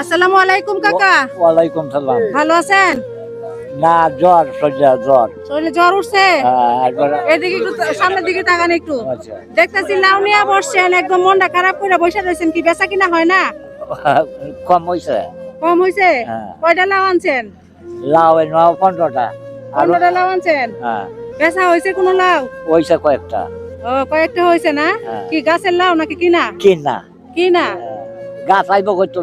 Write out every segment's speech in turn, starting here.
আসসালামু আলাইকুম কাকা। ওয়ালাইকুম সালাম। ভালো আছেন? না জ্বর সজ্জা জ্বর। শরীরে জ্বর উঠছে? হ্যাঁ, এদিকে একটু সামনের দিকে তাকান একটু। আচ্ছা। দেখতেছি লাউ নিয়ে বসছেন একদম মনটা খারাপ করে বসে রয়েছেন কি বেচা কিনা হয় না? কম হয়েছে কম হয়েছে হ্যাঁ। কয়টা লাউ আনছেন? লাউ নাও পনেরোটা। পনেরোটা লাউ আনছেন? হ্যাঁ। বেচা হয়েছে কোনো লাউ? হয়েছে কয়েকটা। ও কয়েকটা হয়েছে না। কি গাছের লাউ নাকি কিনা? কি না কিনা? গাছ আইব করতে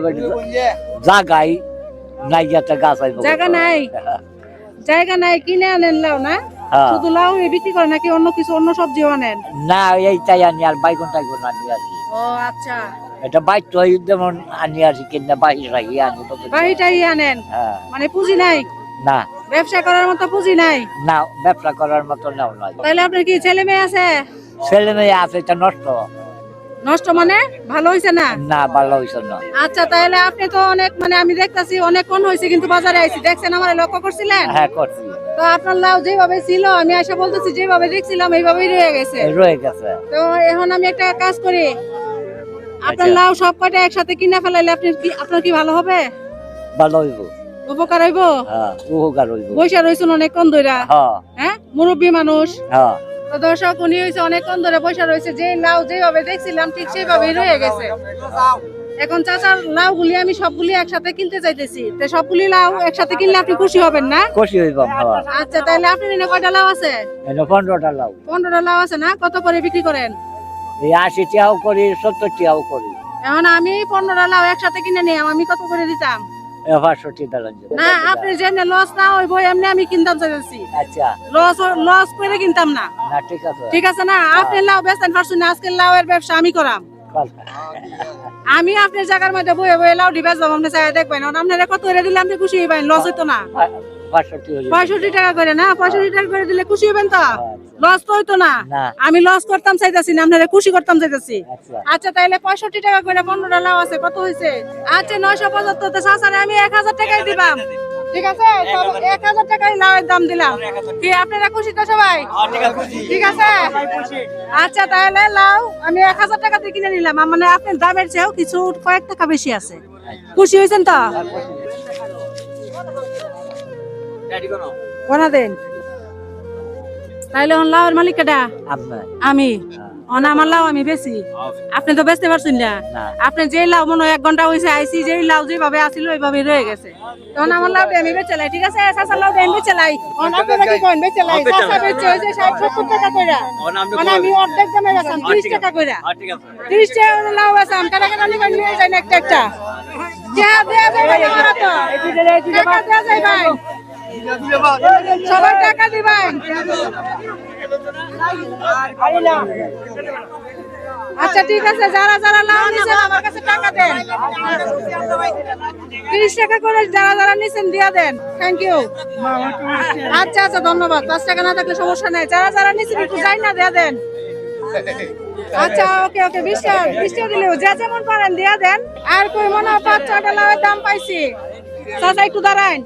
জাগাই নাই যাতে গাছ আইব জায়গা নাই? জায়গা নাই কিনে আনেন লাউ না? হ্যাঁ। শুধু লাউ বিক্রি করে নাকি অন্য কিছু অন্য সবজিও আনেন? না এইটাই আনি আর বাইগুন টাইগুন আনি আসি ও আচ্ছা। এটা বাইক তো যেমন আনি আসি কিনা বাহির রাখি আনি বাড়িটাই আনেন? হ্যাঁ। মানে পুঁজি নাই? না। ব্যবসা করার মতো পুঁজি নাই? না ব্যবসা করার মতো নাও নাই। তাহলে আপনার কি ছেলে মেয়ে আছে? ছেলে মেয়ে আছে এটা নষ্ট। নষ্ট মানে ভালো হয়েছে না? না ভালো হয়েছে না। আচ্ছা তাহলে আপনি তো অনেক মানে আমি দেখতাছি অনেক কোন হয়েছে কিন্তু বাজারে আইছি। দেখছেন আমার লক্ষ্য করছিলেন? হ্যাঁ করছি। তো আপনার লাউ যেভাবে ছিল আমি আশা বলতেছি যেভাবে দেখছিলাম এইভাবেই রয়ে গেছে। রয়ে গেছে। তো এখন আমি একটা কাজ করি। আপনার আচ্ছা। লাউ সব কয়টা একসাথে কিনে ফেলাইলে আপনি কি আপনার কি ভালো হবে? ভালো হইব। উপকার হইব? হ্যাঁ উপকার হইব। বৈশা রয়েছেন অনেকক্ষণ ধরে হ্যাঁ। হ্যাঁ মুরব্বী মানুষ। হ্যাঁ। তো দর্শক উনি হয়েছে অনেকক্ষণ ধরে বসে রয়েছে যে লাউ যেভাবে দেখছিলাম ঠিক সেইভাবেই রয়ে গেছে। এখন চাচার লাউ গুলি আমি সবগুলি একসাথে কিনতে চাইতেছি তো সবগুলি লাউ একসাথে কিনলে আপনি খুশি হবেন না? খুশি হইব আচ্ছা তাহলে আপনি নিনে কয়টা লাউ আছে? এনে পনেরোটা লাউ। পনেরোটা লাউ আছে না? কত করে বিক্রি করেন? এই আশি টিয়াও করি সত্তর টিয়াও করি। এখন আমি পনেরোটা লাউ একসাথে কিনে নিলাম আমি কত করে দিতাম? এ পাঁচশো না আপনি যে লস না ওই বই এমনি আমি কিনতাম চাইতেছি আচ্ছা। লস লস করে কিনতাম না। না ঠিক আছে। ঠিক আছে না? আপনি লাউ বেচতেন পারছেন আজকে লাউ এর ব্যবসা আমি করাম। আমি আপনার জায়গার মধ্যে বয়ে বয়ে লাউ ডিবাস যাব আপনি চাই দেখবেন। আপনারা কত করে দিলে আপনি খুশি হইবেন লস হইতো না। পাঁচশো পঁয়ষট্টি টাকা করে না? পঁয়ষট্টি টাকা করে দিলে খুশি হইবেন তো? লস তো হইতো না। আমি লস করতাম চাইতাছি না আপনারা খুশি করতাম চাইতাছি। আচ্ছা। আচ্ছা তাইলে পঁয়ষট্টি টাকা করে পনেরোটা লাউ আছে কত হয়েছে আচ্ছা নয়শো পঁচাত্তর তো সাসারে আমি এক হাজার টাকাই দিবাম। ঠিক আছে? এক হাজার টাকাই লাউয়ের দাম দিলাম। কি আপনারা খুশি তো সবাই? ঠিক আছে আচ্ছা তাহলে লাউ আমি এক হাজার টাকা দিয়ে কিনে নিলাম। মানে আপনার দামের চেয়েও কিছু কয়েক টাকা বেশি আছে। খুশি হয়েছেন তো? কোনা? দেন। তাইলে হন লাউয়ের মালিক আপনার আমি? অন আমার লাউ আমি বেশি আপনি তো বেচতে পারছেন না। আপনি যে লাউ মনে হয় এক ঘণ্টা হয়েছে আইসি যে লাউ যেভাবে আসিল ওইভাবে রয়ে গেছে। তখন আমার লাউ আমি বেচে লাই ঠিক আছে? চাষার লাউ আমি বেচে লাই। অন আপনারা কি করেন বেচে লাই। বেচে সত্তর টাকা কইরা। মানে আমি অর্ধেক দামে বেচাম ত্রিশ টাকা কইরা। ত্রিশ টাকা করে লাউ বেচাম কাটা কাটা নিবেন নিয়ে যাই একটা। একটা দেয়া তো টাকা দেয়া ভাই। সবাই টাকা দিবেন। আচ্ছা ঠিক আছে, যারা যারা লাউ নিছেন, আমার কাছে টাকা দেন। তিরিশ টাকা করে যারা যারা নিছেন, দিয়া দেন। থ্যাংক ইউ আচ্ছা আচ্ছা ধন্যবাদ। পাঁচ টাকা না থাকলে সমস্যা নাই। যারা যারা নিছেন, একটু যাই না, দিয়া দেন। আচ্ছা ওকে ওকে, বিশ টাকা বিশ টাকা দিলেও যা যেমন পারেন, দিয়া দেন। আর কই মনে হয় পাঁচ ছটা লাউয়ের দাম পাইছি। চাচা, একটু দাঁড়ান।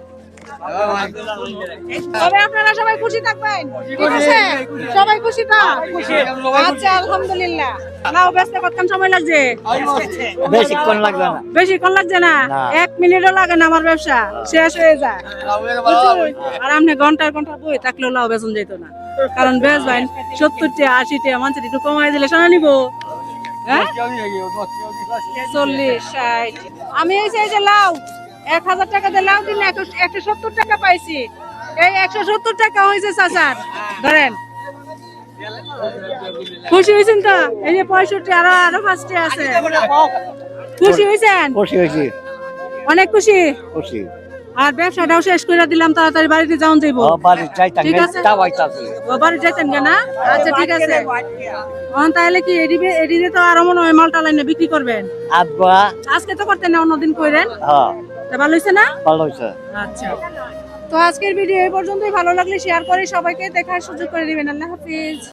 তবে আপনারা সবাই খুশি থাকবেন। ঠিক আছে? সবাই খুশি তো আচ্ছা আলহামদুলিল্লাহ। লাউ বেচতে কতক্ষণ সময় লাগছে? বেশিক্ষণ লাগবে না। বেশিক্ষণ লাগছে না। এক মিনিটও লাগে না আমার ব্যবসা। শেষ হয়ে যায়। আর আপনি ঘণ্টার ঘণ্টা বই থাকলেও লাউ বেচন যেত না। কারণ বেশ সত্তর টাকা আশি টাকা মানুষের একটু কমাই দিলে শোনা নিবো। হ্যাঁ? চল্লিশ ষাট। আমি এই যে লাউ। এক হাজার টাকা দিয়ে লাউ একশো- সত্তর টাকা পাইছি। এই একশো সত্তর টাকা হয়েছে চাচার। ধরেন। খুশি হয়েছেন তো? এই যে পঁয়ষট্টি আরও আরও পাঁচটি আছে। খুশি হয়েছেন? খুশি হয়েছি। অনেক খুশি? খুশি। আর ব্যবসাটাও শেষ করে দিলাম তাড়াতাড়ি বাড়িতে যাওন যাইবো। ঠিক আছে। বাড়ি যাইতেন কেনা? আচ্ছা ঠিক আছে। এখন তাহলে কি এডিবে এডিতে তো আর মনে হয় মালটা লাইনে বিক্রি করবেন? আজকে তো করতেন না অন্যদিন কইরেন? হ্যাঁ। ভালো হয়েছে না? ভালো হয়েছে। আচ্ছা। তো আজকের ভিডিও এই পর্যন্তই। ভালো লাগলে শেয়ার করে সবাইকে। দেখার সুযোগ করে দিবেন। আল্লাহ হাফিজ।